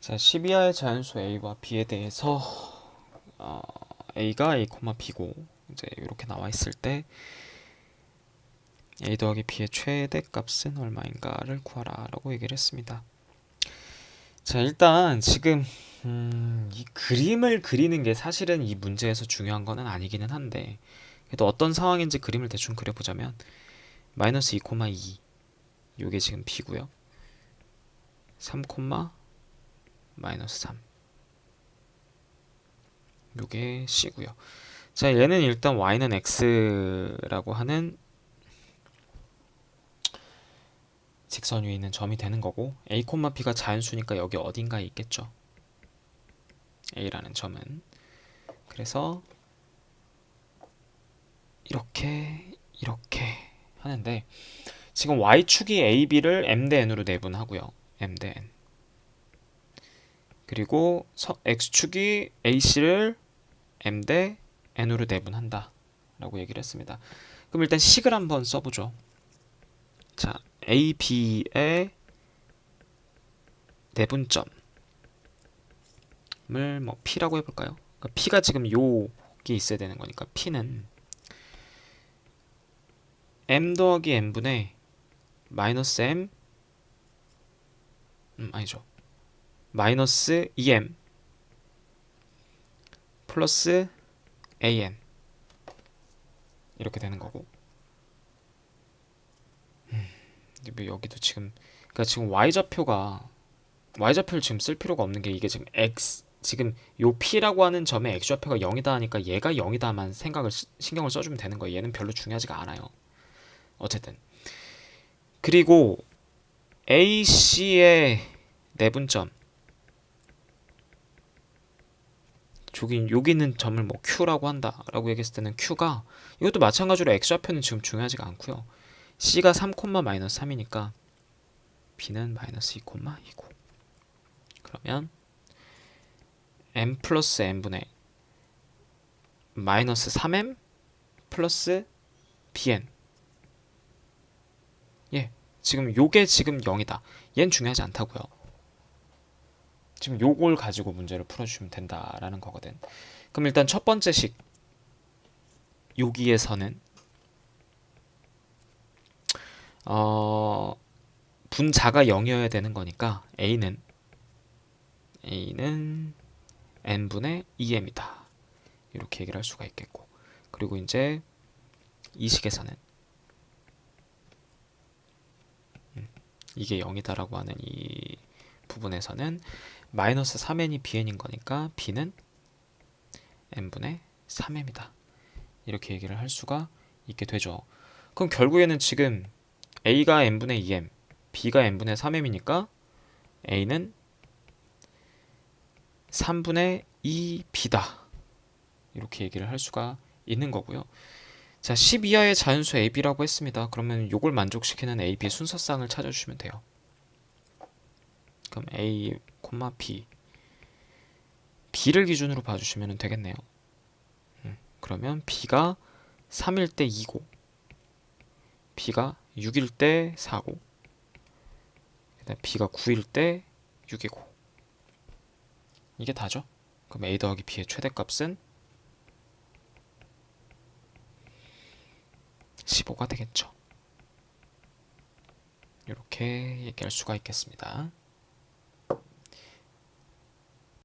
자, 12하의 자연수 a와 b에 대해서 어, a가 a, b고 이제 이렇게 나와 있을 때 a 더하기 b의 최대 값은 얼마인가를 구하라라고 얘기를 했습니다. 자, 일단 지금 음, 이 그림을 그리는 게 사실은 이 문제에서 중요한 거는 아니기는 한데 그래도 어떤 상황인지 그림을 대충 그려보자면 마이너스 2,2 요게 지금 b고요. 3, 마이너스 3 요게 c고요. 자, 얘는 일단 y는 x라고 하는 직선 위에 있는 점이 되는 거고 a, b가 자연수니까 여기 어딘가에 있겠죠. a라는 점은 그래서 이렇게 이렇게 하는데 지금 y축이 ab를 m 대 n으로 내분하고요. m 대 n 그리고 x축이 ac를 m 대 n으로 내분한다 라고 얘기를 했습니다. 그럼 일단 식을 한번 써보죠. 자, a, b의 내분점을 뭐 p라고 해볼까요? 그러니까 p가 지금 여기 있어야 되는 거니까 p는 m 더하기 n분의 마이너스 m 음, 아니죠. 마이너스 2m 플러스 an 이렇게 되는 거고 음, 뭐 여기도 지금 그러니까 지금 y좌표가 y좌표를 지금 쓸 필요가 없는 게 이게 지금 x 지금 요 p라고 하는 점의 x좌표가 0이다 하니까 얘가 0이다만 생각을 신경을 써주면 되는 거예요. 얘는 별로 중요하지가 않아요. 어쨌든 그리고 AC의 내분점 저기 여기 있는 점을 뭐 Q라고 한다라고 얘기했을 때는 Q가 이것도 마찬가지로 X좌표는 지금 중요하지가 않고요. C가 3, 마이너스 3이니까 B는 마이너스 2, 2고 그러면 M 플러스 N분의 마이너스 3M 플러스 BN 예, 지금 요게 지금 0이다. 얘는 중요하지 않다고요. 지금 요걸 가지고 문제를 풀어주시면 된다라는 거거든. 그럼 일단 첫 번째 식 여기에서는 어, 분자가 0이어야 되는 거니까 a는 a는 n분의 2m이다. 이렇게 얘기를 할 수가 있겠고 그리고 이제 이 식에서는 이게 0이다라고 하는 이 부분에서는 마이너스 3n이 bn인 거니까 b는 n분의 3m이다. 이렇게 얘기를 할 수가 있게 되죠. 그럼 결국에는 지금 a가 n분의 2m, b가 n분의 3m이니까 a는 3분의 2b다. 이렇게 얘기를 할 수가 있는 거고요. 자, 10 이하의 자연수 AB라고 했습니다. 그러면 요걸 만족시키는 AB 순서쌍을 찾아주시면 돼요. 그럼 A, B B를 기준으로 봐주시면 되겠네요. 음, 그러면 B가 3일 때 2고 B가 6일 때 4고 그다음 B가 9일 때 6이고 이게 다죠. 그럼 A 더하기 B의 최대값은 15가 되겠죠. 이렇게 얘기할 수가 있겠습니다.